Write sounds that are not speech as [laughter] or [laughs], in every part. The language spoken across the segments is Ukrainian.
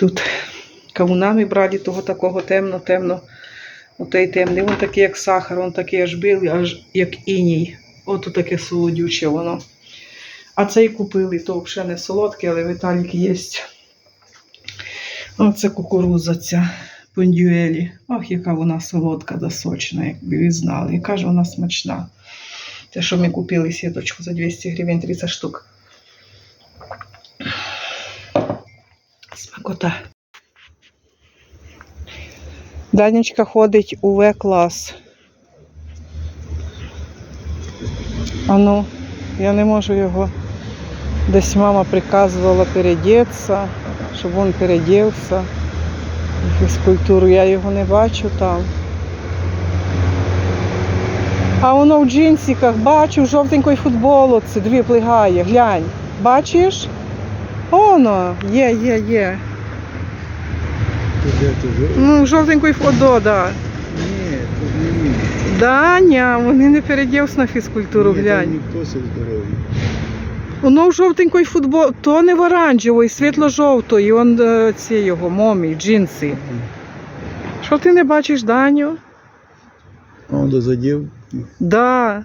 Тут кавунами брали того такого темно-темно. Отей темний, він такий, як сахар, він такий аж білий, аж як іній. Ото таке солодюче воно. А цей купили, то взагалі не солодке, але в Італії є. Оце кукуруза ця пондюелі. Ох, яка вона солодка да сочна, якби ви знали. Яка ж вона смачна. Те, що ми купили сіточку за 200 гривень 30 штук. Смакота. Данечка ходить у В-клас. А ну, я не можу його. Десь мама приказувала передеться, щоб він передівся. Фізкультуру я його не бачу там. А воно в джинсиках, бачу, в жовтенької футболоці, дві плигає, глянь. Бачиш? Оно, є, є, є. Ти вже? Ну, в жовтенької фото, да. Ні, тут не він. Даня, вони не передівся на фізкультуру, Ні, там глянь. ніхто все здоровий. Воно в жовтенької футбол, то не в оранжевої, світло-жовтої, он е, ці його момі, джинси. Що ти не бачиш, Даню? Он дозадів. Да.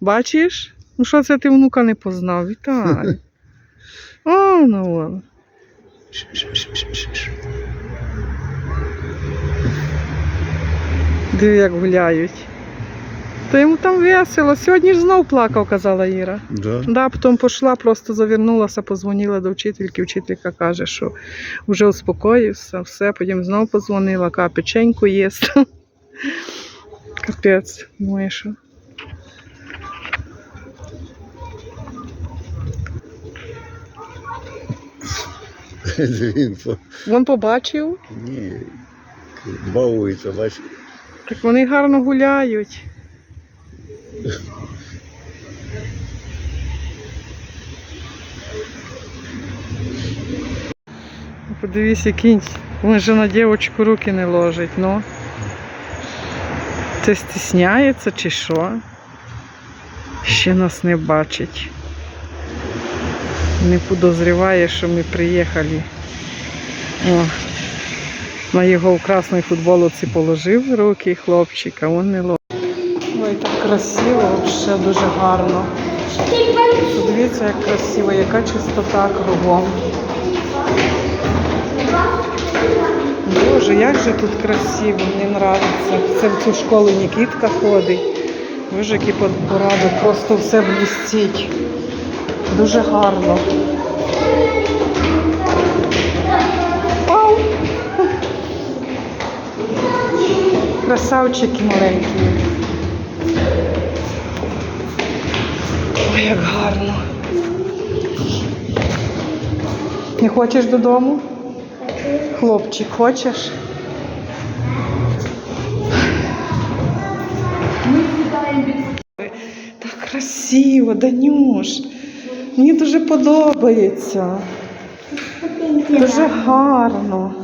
Бачиш? Ну що це ти внука не познав? Віталій. [laughs] О, ну вон. Диви, як гуляють. Та йому там весело. Сьогодні ж знов плакав, казала Іра. Да. Да, потім пішла, просто завернулася, позвонила до вчительки. Вчителька каже, що вже успокоївся, все, потім знову позвонила, каже, печеньку їсть. [laughs] Капець, думаю, що. Він по... Він побачив, Ні. Бавується, бачиш. так вони гарно гуляють. Подивись, який. Він же на дівчинку руки не ложить, ну. Це стісняється чи що? Ще нас не бачить. Не подозріває, що ми приїхали. О, на його красній футболці положив руки хлопчик, а він не ложить. Ой, так красиво, взагалі дуже гарно. Подивіться, як красиво, яка чистота кругом. Боже, як же тут красиво, мені подобається. Це в цю школу Нікітка ходить. Боже, який порядок, просто все блістить. Дуже гарно. Ау! Красавчики маленькі. Ой, як гарно. Не хочеш додому? Хлопчик, хочеш? Так красиво, Данюш. Мені дуже подобається. Дуже гарно.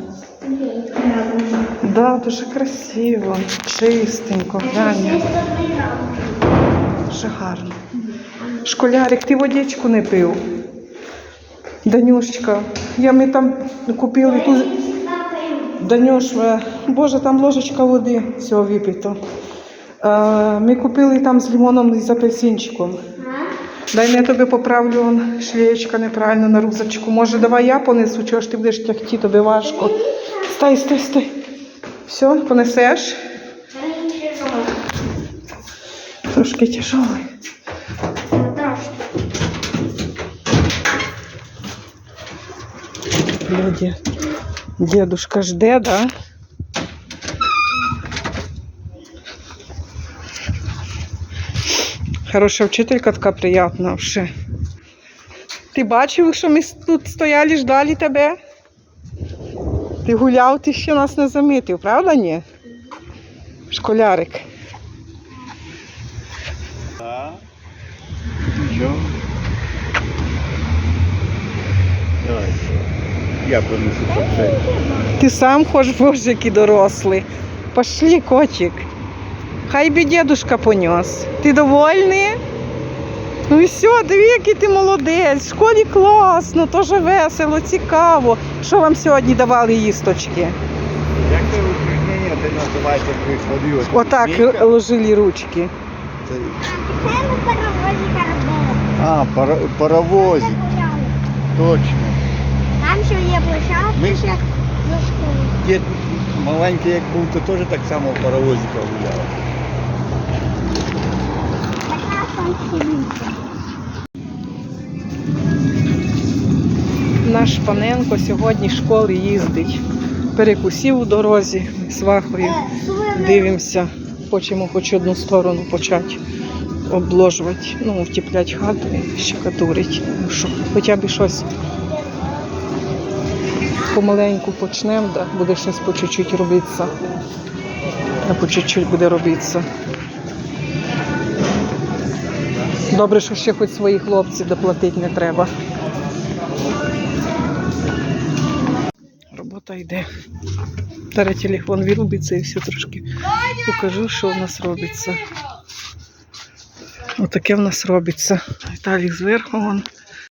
Да, дуже красиво, чистенько, глянь. Дуже гарно. Школярик, ти водичку не пив. Данюшечка, я ми там купили ту. Данюш, е, боже, там ложечка води цього випито. Е, Ми купили там з лимоном і з апельсинчиком. Дай я тобі поправлю он, шлеєчка неправильно на рузочку. Може, давай я понесу, чого ж ти будеш тягти, тобі важко. Стай, стай, стай. Все, понесеш? Трошки тяжелий. Люди. Дедушка жде, да? Хороша вчителька така приятна вже. Ти бачив, що ми тут стояли, ждали тебе? Ти гуляв, ти ще нас не замітив, правда ні? Школярик. Давай. Я понесу це. Ти сам хочеш, боже, який дорослий. Пошли, котик. Хай би дедушка понес. Ти довольний? Ну і все, диви, який ти молодець. В школі класно, теж весело, цікаво. Що вам сьогодні давали їсточки? Як це упражнення ти називаєте при? Отак ложили ручки. Це- паровозика робили. А, пара- паровозик, точно. Там ще є площадка Ми- ще за школою. Дід маленький як був, то теж так само в паровозика гуляв. Наш паненко сьогодні з школи їздить. Перекусів у дорозі з вахою. Дивимося, хочемо хоч одну сторону почати обложувати, ну, втіпляти хату і щекатурити. Ну, що, хоча б щось помаленьку почнемо, да, буде щось по чуть-чуть робитися. А по чуть-чуть буде робитися. Добре, що ще хоч свої хлопці доплатити не треба. Робота йде. Тара телефон вирубиться і все трошки покажу, що в нас робиться. Отаке в нас робиться. Віталій зверху вон